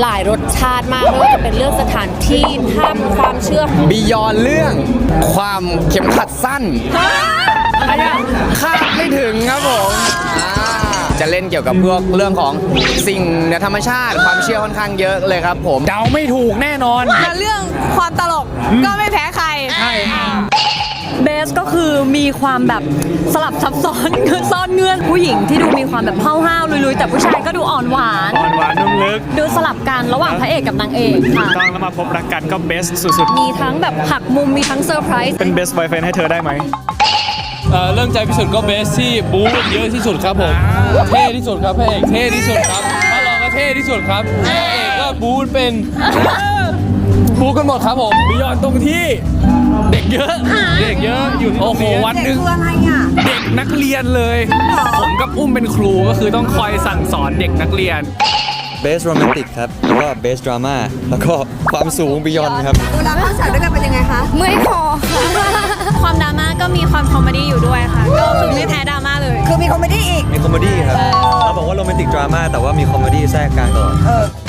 หลายรสชาติมากไม่ว่าจะเป็นเรื่องสถานที่ถ้ำความเชื่อบียอนเรื่องความเข็มขัดสั้นคาดไม่ถึงครับผมอ่าจะเล่นเกี่ยวกับพวกเรื่องของสิ่งเหนือธรรมชาติ ความเชื่อค่อนข้างเยอะเลยครับผม เดาไม่ถูกแน่นอน แต่เรื่องความตลกก็ไม่แพ้ใคร ใช่ เบสก็คือมีความแบบสลับซับซ้อนคือซ่อนเงื่ อนผู้หญิงที่ดูมีความแบบห้าวๆลุยๆ แต่ผู้ชายก็ดูอ่อนหวาน อ่อนหวานนุ่มลึกดูสลับกันระหว่างพระเอกกับนางเอกค่ะ ต้องแล้วมาพบรักกันก็เบสสุดมีทั้งแบบหักมุมมีทั้งเซอร์ไพรส์ๆเป็นเบสบอยเฟนให้เธอได้ไหม เอ่อเรื่องใจพิสุทธิ์ก็เบสที่บู๊เยอะที่สุดครับผม เท่ที่สุดครับพระเอกเท่ที่สุดครับพระรองก็เท่ที่สุดครับพระเอกก็บู๊เป็นบู๊กันหมดครับผมบียอนตรงที่ เด็กเยอะ เด็กเยอะอยู่ที่โอ้โหโรงเรียนวันหนึ่ง คืออะไรอะ เด็กนักเรียนเลยผมกับอุ้มเป็นครูก็คือต้องคอยสั่งสอนเด็กนักเรียน เบสโรแมนติกครับ แล้วก็เบสดราม่า แล้วก็ความสูงบิยอนครับ เวลาเข้าฉากด้วยกันเป็นยังไงคะเมื่อยคอความดราม่าก็มีความคอมเมดี้อยู่ด้วยค่ะ ก็คือไม่แพ้ดราม่าเลย คือมีคอมเมดี้อีก มีคอมเมดี้ครับ เราบอกว่าโรแมนติกดราม่าแต่ว่ามีคอมเมดี้แทรกกลางตลอดเบสของเรา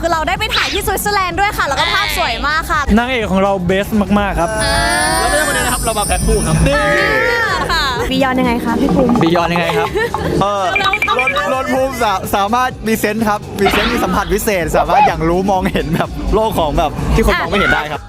คือเราได้ไปถ่ายที่สวิตเซอร์แลนด์ด้วยค่ะ แล้วก็ภาพสวยมากค่ะนางเอกของเราเบสมากๆครับแล้วไม่ใช่คนเดียวนะครับ เรามาแพทคู่ครับค่ะบียอนยังไงคะพี่ภูมิบิยอนยังไงครับเออรถรถภูมิสาสามารถมีเซนส์ครับมีเซนส์มีสัมผัสพิเศษ สามารถอย่างรู้มองเห็นแบบโลกของแบบที่คนมองไม่เห็นได้ครับ